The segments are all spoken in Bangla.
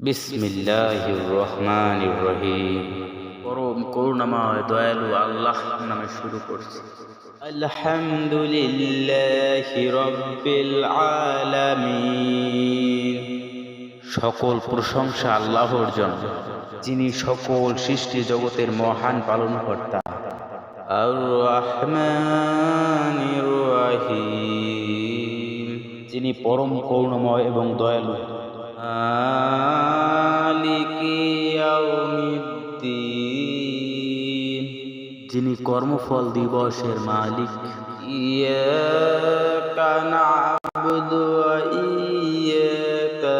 বিসমিল্লাহির রহমানির রহিম। পরম করুণাময় দয়ালু আল্লাহ নামে শুরু করছি। আলহামদুলিল্লাহি রাব্বিল আলামিন। সকল প্রশংসা আল্লাহর জন্য যিনি সকল সৃষ্টি জগতের মহান পালনকর্তা। আর রহমানির রহিম। যিনি পরম করুণাময় এবং দয়ালু। মালিকি যিনি কর্মফল দিবসের মালিক। ইয়াকা না'বুদু ওয়া ইয়াকা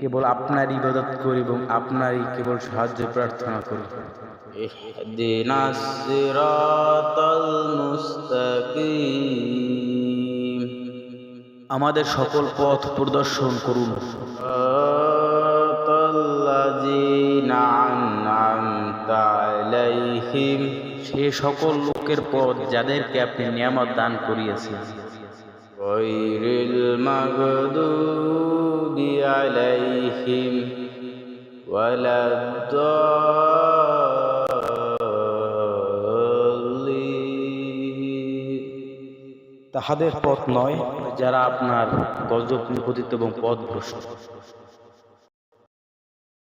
কেবল আপনার ইবাদত করি এবং আপনারই কেবল সাহায্য প্রার্থনা করি। আমাদের সকল পথ প্রদর্শন করুন। সে সকল লোকের পথ যাদেরকে আপনি নিয়ামত দান করিয়েছেন। আলাইহিম। তাহাদের পথ নয় যারা আপনার গজব নিপতিত এবং পথ ভ্রষ্ট